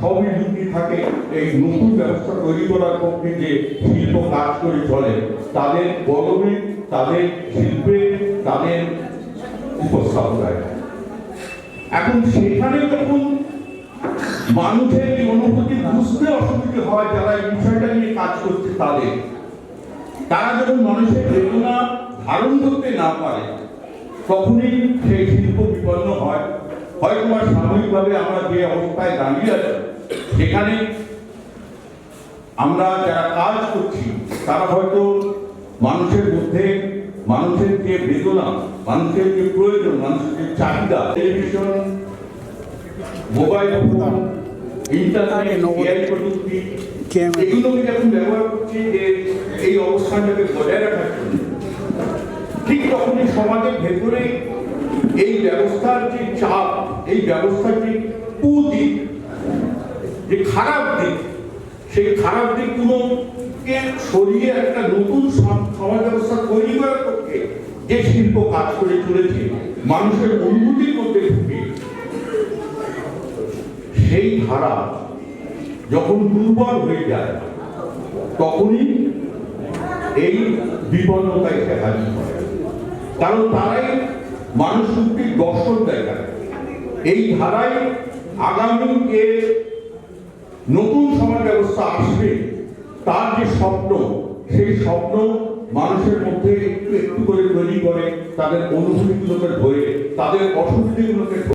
সবই লুকিয়ে থাকে, এই নতুন ব্যবস্থা তৈরি করার পক্ষে যে শিল্প কাজ করে চলে, তাদের গরমে, তাদের শিল্পে, তাদের উপস্থাপনায়। এখন সেখানে যখন মানুষের এই অনুভূতি বুঝতে অসুবিধে হয়, যারা এই বিষয়টা নিয়ে কাজ করছে তাদের, তারা যখন মানুষের বেদনা ধারণ করতে না পারে, তখনই সেই শিল্প বিপন্ন হয়। হয়তো বা সাময়িকভাবে আমরা যে অবস্থায় দাঁড়িয়ে আছি সেখানে আমরা যারা কাজ করছি তারা হয়তো মানুষের মধ্যে মানুষের যে বেদনা মানুষের যে প্রয়োজন মানুষের যে চাহিদা television mobile phone internet AI প্রযুক্তি এগুলোকে যখন ব্যবহার করছি যে এই অবস্থানটাকে বজায় রাখার জন্য ঠিক তখনই সমাজের ভেতরে এই ব্যবস্থার যে চাপ, এই ব্যবস্থার যে কুদিক যে খারাপ দিক, সেই খারাপ দিকগুলোকে সরিয়ে একটা নতুন সমাজ ব্যবস্থা তৈরি করার পক্ষে যে শিল্প কাজ করে চলেছে, মানুষের অনুভূতির মধ্যে ঢুকে, সেই ধারা যখন দুর্বল হয়ে যায়, তখনই এই বিপন্নতা এসে হাজির হয়। কারণ তারাই মানুষ মুক্তির দর্শন দেখায় এই ধারায় আগামী যে নতুন সমাজ ব্যবস্থা আসবে, তার যে স্বপ্ন, সেই স্বপ্ন মানুষের মধ্যে একটু একটু করে তৈরি করে, তাদের অনুভূতিগুলোকে ধরে, তাদের অসুবিধাগুলোকে